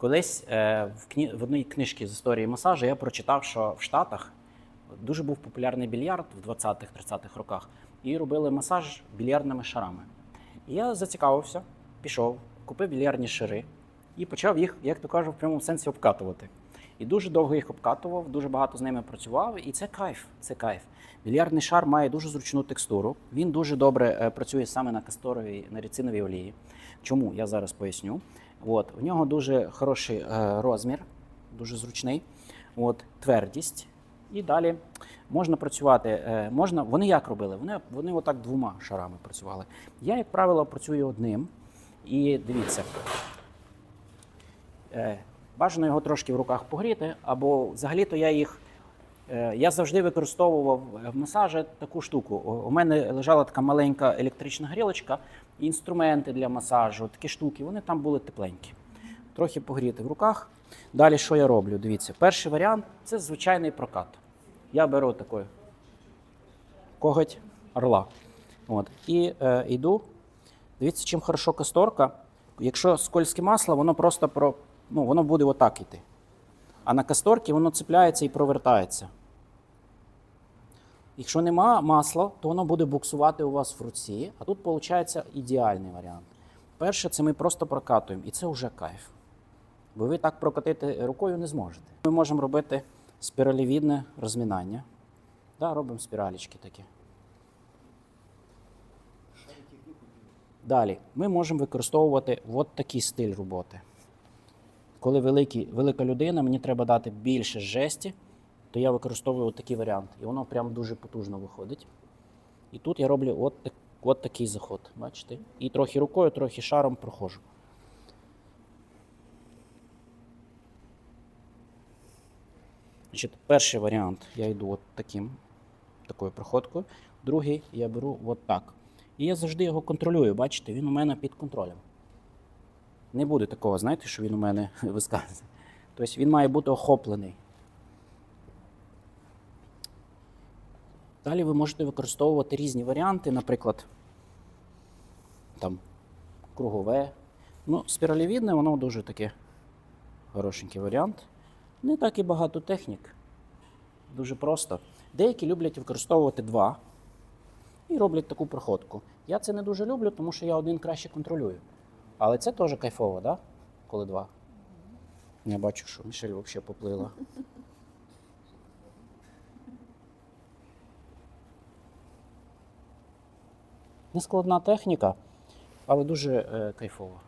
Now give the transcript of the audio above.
Колись е, в, кні... в одній книжці з історії масажу я прочитав, що в Штатах дуже був популярний більярд в 20-30-х роках, і робили масаж більярдними шарами. І я зацікавився, пішов, купив більярдні шари і почав їх, як то кажуть, в прямому сенсі обкатувати. І дуже довго їх обкатував, дуже багато з ними працював, і це кайф. Це кайф. Більярдний шар має дуже зручну текстуру. Він дуже добре е, працює саме на касторовій, на ріциновій олії. Чому я зараз поясню. От, в нього дуже хороший е, розмір, дуже зручний. От, твердість. І далі можна працювати. е, можна, вони як робили? Вони, вони отак двома шарами працювали. Я, як правило, працюю одним. І дивіться, бажано його трошки в руках погріти, або взагалі-то я їх. е, Я завжди використовував в масажі таку штуку. У- мене лежала така маленька електрична грілочка, інструменти для масажу, такі штуки, вони там були тепленькі. Трохи погріти в руках. Далі що я роблю? Дивіться, перший варіант це звичайний прокат. Я беру такий коготь орла. От, і е, йду. Дивіться, чим хорошо касторка. Якщо скользке масло, воно просто про, ну, воно буде отак йти. А на касторці воно цепляється і провертається. Якщо нема масла, то воно буде буксувати у вас в руці, а тут виходить ідеальний варіант. Перше, це ми просто прокатуємо, і це вже кайф. Бо ви так прокатити рукою не зможете. Ми можемо робити спіралевідне розмінання. Да, робимо спіралічки такі. Далі ми можемо використовувати от такий стиль роботи. Коли великий, велика людина, мені треба дати більше жесті, то я використовую такий варіант. І воно прям дуже потужно виходить. І тут я роблю от, от такий заход. Бачите? І трохи рукою, трохи шаром проходжу. Значить, перший варіант я йду от таким, такою проходкою. Другий я беру от так. І я завжди його контролюю. Бачите, він у мене під контролем. Не буде такого, знаєте, що він у мене висказує. Тобто він має бути охоплений. Далі ви можете використовувати різні варіанти, наприклад, там кругове. Ну, спіралевідне, воно дуже таке хорошенький варіант. Не так і багато технік. Дуже просто. Деякі люблять використовувати два і роблять таку проходку. Я це не дуже люблю, тому що я один краще контролюю. Але це теж кайфово, да? коли два. Я бачу, що Мішель взагалі поплила. Нескладна техніка, але дуже е, кайфова.